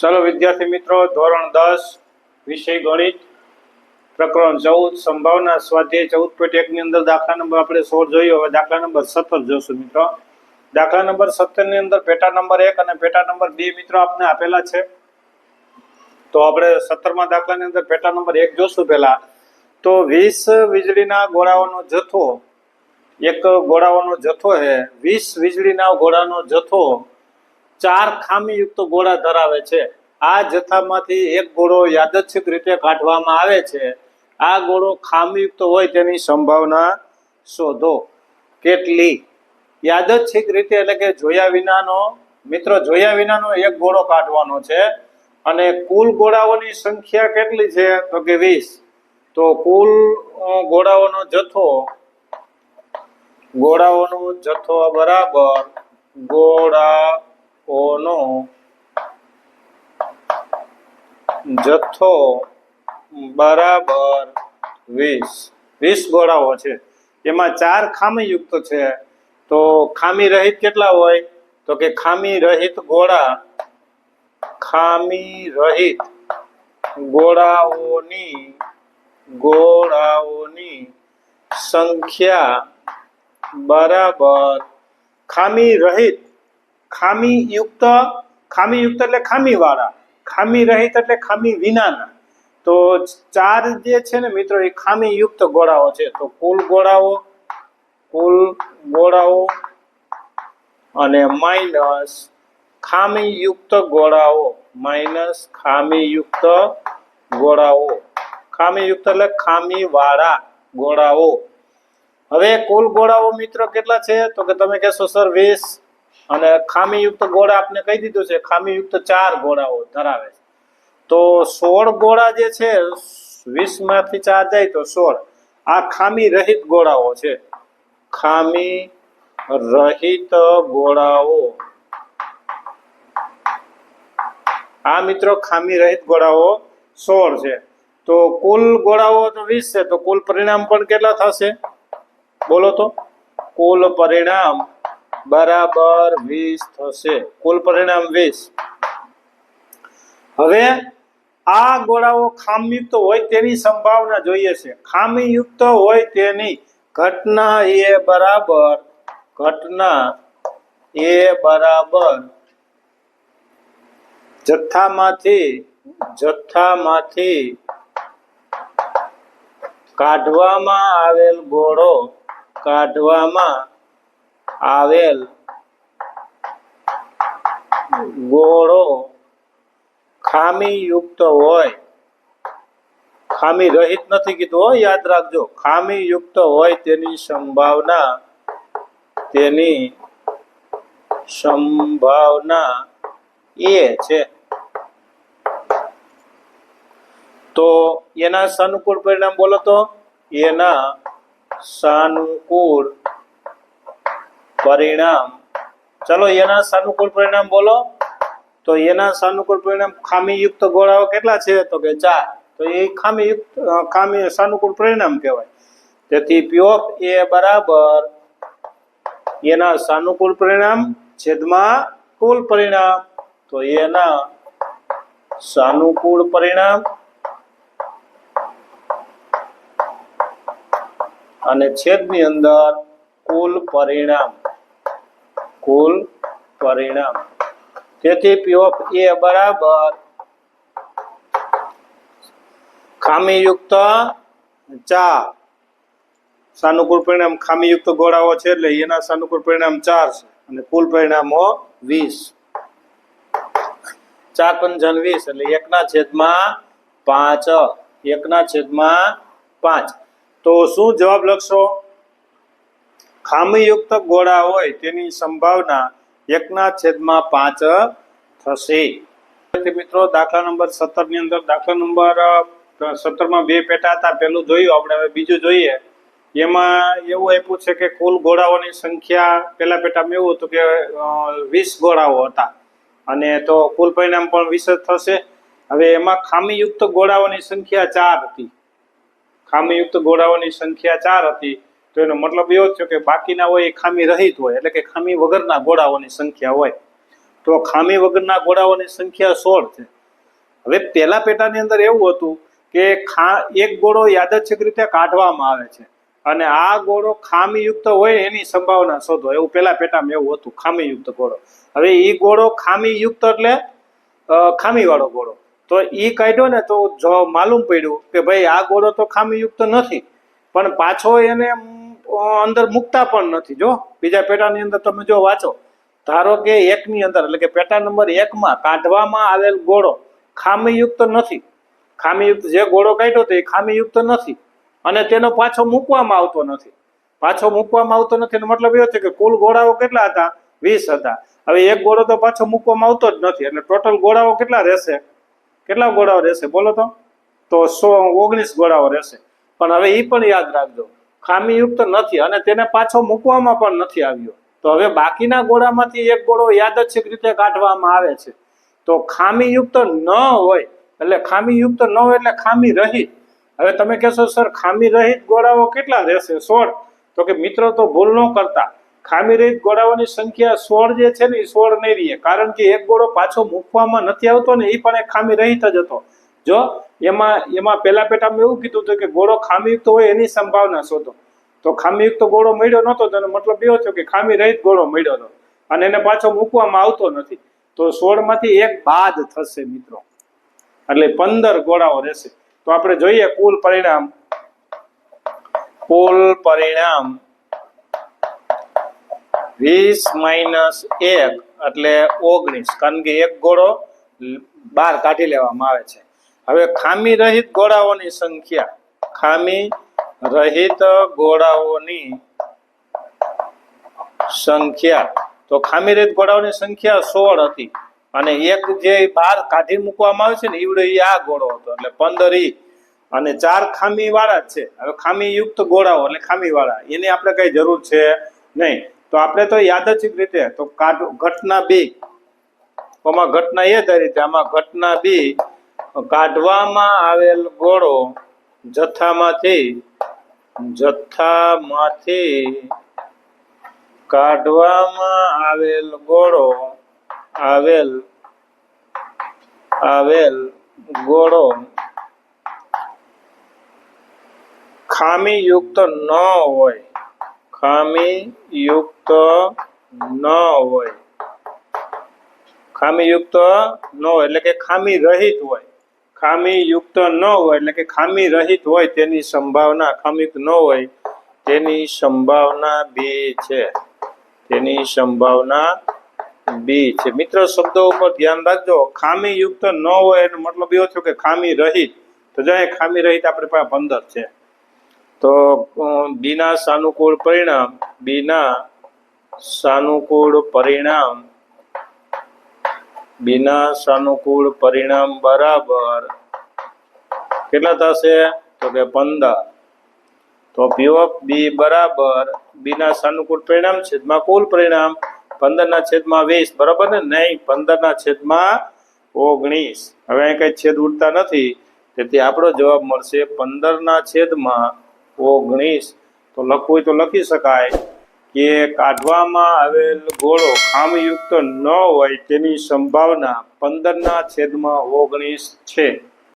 ચલો વિદ્યાર્થી મિત્રો, ધોરણ દસ, વિષય ગણિત, પ્રકરણ ચૌદ, સંભાવના સ્વાધ્યાય ચૌદ પોઈન્ટ એકની અંદર દાખલા નંબર આપણે સોળ જોયો, હવે દાખલા નંબર સત્તર જોશું મિત્રો. દાખલા નંબર સત્તરની અંદર પેટા નંબર એક અને પેટા નંબર બે મિત્રો આપને આપેલા છે. તો આપણે સત્તરમાં દાખલાની અંદર પેટા નંબર એક જોશું પહેલા. તો વીસ વીજળીના ગોળાઓનો જથ્થો, એક ગોળાઓનો જથ્થો છે. વીસ વીજળીના ગોળાનો જથ્થો ચાર ખામીયુક્ત ગોળા ધરાવે છે. આ જથ્થામાંથી એક ગોળો યાદચ્છિક રીતે કાઢવામાં આવે છે. આ ગોળો ખામીયુક્ત હોય તેની સંભાવના શોધો. કેટલી? યાદચ્છિક રીતે એટલે કે જોયા વિનાનો, મિત્રો, જોયા વિનાનો એક ગોળો કાઢવાનો છે. અને કુલ ગોળાઓની સંખ્યા કેટલી છે? તો કે વીસ. તો કુલ ગોળાઓનો જથ્થો ગોળાઓનો જથ્થો બરાબર ગોળાઓનો જથ્થો બરાબર વીસ. વીસ ગોળાઓ છે. એમાં ચાર ખામીયુક્ત છે. તો ખામી રહિત કેટલા હોય? તો કે ખામી રહિત ગોળા ખામી રહિત ગોળાઓની ગોળાઓની સંખ્યા બરાબર ખામી રહિત ખામી યુક્ત ખામી યુક્ત એટલે ખામી વાળા ખામી રહિત એટલે ખામી વિનાના તો ચાર જે છે ને મિત્રો, એ ખામી યુક્ત ગોળાઓ છે. તો કુલ ગોળાઓ કુલ ગોળાઓ અને માઇનસ ખામીયુક્ત ગોળાઓ, માઇનસ ખામીયુક્ત ગોળાઓ. ખામીયુક્ત એટલે ખામીવાળા ગોળાઓ. હવે કુલ ગોળાઓ મિત્રો કેટલા છે? તો કે તમે કહેશો, સર, વીસ અને ખામીયુક્ત ગોળા આપને કહી દીધું છે, ખામીયુક્ત ચાર ગોળાઓ ધરાવે છે. તો સોળ ગોળા જે છે વીસમાંથી ચાર જાય તો સોળ. આ ખામી રહિત ગોળાઓ છે. ખામી રહિત ગોળાઓ. આ મિત્રો ખામી રહિત ગોળાઓ સોળ છે. તો કુલ ગોળાઓ તો વીસ છે, તો કુલ પરિણામ પણ કેટલા થશે? બોલો તો. કુલ પરિણામ બરાબર વીસ થશે. કુલ પરિણામ વીસ. હવે આ ગોળાઓ ખામીયુક્ત હોય તેની સંભાવના જોઈએ છે. ખામીયુક્ત હોય તેની ઘટના એ બરાબર, ઘટના એ બરાબર જથ્થામાંથી જથ્થામાંથી કાઢવામાં આવેલ ગોળો કાઢવામાં આવેલ ગોળો ખામીયુક્ત હોય. ખામી રહિત નથી કીધું હો, યાદ રાખજો. ખામીયુક્ત હોય તેની સંભાવના તેની સંભાવના એ છે. તો એના સાનુકૂળ પરિણામ બોલો તો? એના સાનુકૂળ પરિણામ. ચલો, એના સાનુકૂળ પરિણામ બોલો. તો એના સાનુકૂળ પરિણામ ખામીયુક્ત ગોળાઓ કેટલા છે? તો કે ચાર. તો એ ખામીયુક્ત યુક્ત ખામી, સાનુકૂળ પરિણામ કહેવાય. તેથી પી ઓફ એ બરાબર એના સાનુકૂળ પરિણામ, છેદમાં કુલ પરિણામ. તો એના સાનુકૂળ પરિણામ અને છેદની અંદર કુલ પરિણામ. કુલ પરિણામ. તેથી પી એ બરાબર ખામીયુક્ત ચાર. સાનુકૂળ પરિણામ ખામીયુક્ત ગોળાઓ છે એટલે એના સાનુકૂળ પરિણામ ચાર છે અને કુલ પરિણામો વીસ. ચાર પંચન વીસ એટલે એકના છેદમાં પાંચ. એકના છેદમાં પાંચ. તો શું જવાબ લખશો? ખામીયુક્ત ગોળા હોય તેની સંભાવના એકના છેદમાં પાંચ થશે. મિત્રો, દાખલા નંબર સત્તરની અંદર, દાખલા નંબર સત્તરમાં બે પેટા હતા. પેલું જોયું, આપણે હવે બીજું જોઈએ. એમાં એવું આપ્યું છે કે કુલ ગોળાઓની સંખ્યા પેલા પેટામાં એવું હતું કે વીસ ગોળાઓ હતા. અને તો કુલ પરિણામ પણ વીસ જ થશે. હવે એમાં ખામીયુક્ત ગોળાઓની સંખ્યા ચાર હતી. ખામીયુક્ત ગોળાઓની સંખ્યા ચાર હતી. તો એનો મતલબ એવો થયો કે બાકીના હોય એ ખામી રહિત હોય, એટલે કે ખામી વગરના ગોળાઓની સંખ્યા હોય. તો ખામી વગરના ગોળાઓની સંખ્યા સોળ છે. હવે પહેલા પેટાની અંદર એવું હતું કે ખા, એક ગોળો યાદચ્છિક રીતે કાઢવામાં આવે છે. અને આ ગોળો ખામીયુક્ત હોય એની સંભાવના શોધો. એવું પહેલા પેટામાં એવું હતું, ખામીયુક્ત ગોળો. હવે એ ગોળો ખામીયુક્ત એટલે ખામીવાળો ગોળો. તો એ કાઢ્યો ને તો જો માલુમ પડ્યું કે ભાઈ આ ગોળો તો ખામીયુક્ત નથી. પણ પાછો એને અંદર મૂકતા પણ નથી, જો. બીજા પેટાની અંદર તમે જો વાંચો, ધારો કે એકની અંદર, એટલે કે પેટા નંબર એકમાં કાઢવામાં આવેલ ગોળો ખામીયુક્ત નથી. ખામીયુક્ત જે ગોળો કાઢ્યો તો એ ખામીયુક્ત નથી અને તેનો પાછો મૂકવામાં આવતો નથી. પાછો મૂકવામાં આવતો નથી એનો મતલબ એવો છે કે કુલ ગોળાઓ કેટલા હતા? વીસ હતા. હવે એક ગોળો તો પાછો મૂકવામાં આવતો જ નથી એટલે ટોટલ ગોળાઓ કેટલા રહેશે? કેટલા ગોળાઓ રહેશે? બોલો તો. તો સો ઓગણીસ ગોળાઓ રહેશે. પણ હવે એ પણ યાદ રાખજો. ખામીયુક્ત નથી અને તેને પાછો મૂકવામાં પણ નથી આવ્યો. તો હવે બાકીના ગોળામાંથી એક ગોળો યાદચ્છિક રીતે કાઢવામાં આવે છે. તો ખામીયુક્ત ન હોય, એટલે ખામીયુક્ત ન હોય એટલે ખામી રહિત. હવે તમે કહેશો, સર, ખામી રહિત ગોળાઓ કેટલા રહેશે? સોળ. તો કે, મિત્રો, તો ભૂલ ન કરતા. ખામી રહિત ગોળાઓની સંખ્યા સોળ જે છે ને, એ સોળ નહીં રહીએ. કારણ કે એક ગોળો પાછો મૂકવામાં નથી આવતો ને, એ પણ એક ખામી રહિત જ હતો. જો, એમાં એમાં પહેલા પેટામાં એવું કીધું હતું કે ગોળો ખામીયુક્ત હોય એની સંભાવના શોધો. તો ખામીયુક્ત ગોળો મળ્યો નહોતો તેનો મતલબ એવો થયો કે ખામી રહિત ગોળો મળ્યો હતો અને એને પાછો મૂકવામાં આવતો નથી. તો સોળમાંથી એક બાદ થશે મિત્રો. એટલે પંદર ગોળાઓ રહેશે. તો આપણે જોઈએ કુલ પરિણામ. કુલ પરિણામ વીસ માઇનસ એક એટલે ઓગણીસ. કારણ કે એક ગોળો બહાર કાઢી લેવામાં આવે છે. હવે ખામી રહિત ગોળાઓની સંખ્યા. ખામી રહિત ગોળાઓની સંખ્યા. તો ખામી રહિત ગોળાઓની સંખ્યા સોળ હતી. અને એક જે બાર કાઢી મૂકવામાં આવે છે ને, ઈવડે એ આ ગોળો હતો. એટલે પંદર ઈ. અને ચાર ખામી વાળા જ છે. હવે ખામી યુક્ત ગોળાઓ એટલે ખામી વાળા એની આપણે કઈ જરૂર છે નહીં. તો આપણે તો યાદચિક રીતે, તો ઘટના બી. ઘટના એ રીતે, આમાં ઘટના બી કાઢવામાં આવેલ ગોળો જથ્થામાંથી જથ્થામાંથી કાઢવામાં આવેલ ગોળો, આવેલ આવેલ ગોળો ખામીયુક્ત ન હોય, ખામીયુક્ત ન હોય. ખામીયુક્ત ન હોય એટલે કે ખામી રહિત હોય. ખામીયુક્ત ન હોય, એટલે કે ખામી રહિત હોય તેની સંભાવના, ખામીયુક્ત ન હોય તેની સંભાવના બે છે. તેની સંભાવના બી છે. મિત્ર, શબ્દો ઉપર ધ્યાન રાખજો. ખામીયુક્ત ન હોય એનો મતલબ એવો થયો કે ખામી રહિત તો જાય ખામી રહિત આપણી પાસે પંદર છે. તો બીના સાનુકૂળ પરિણામ બીના સાનુકૂળ પરિણામ બીના સાનુકૂળ પરિણામ બરાબર. કેટલા થશે? તો કે પંદર. તો પી ઓફ બી બરાબર. બીના સાનુકૂળ પરિણામ છેદમાં કુલ પરિણામ. પંદર ના છેદમાં વીસ, બરાબર ને? નહીં પંદર ના છેદમાં ઓગણીસ. હવે અહીં કઈ છેદ ઉડતા નથી. તેથી આપણો જવાબ મળશે પંદર ના છેદમાં ઓગણીસ. તો લખવું હોય તો લખી શકાય. કે કાઢવામાં આવેલ ગોળો ખામયુક્ત ન હોય તેની સંભાવના પંદરના છેદમાં ઓગણીસ છે.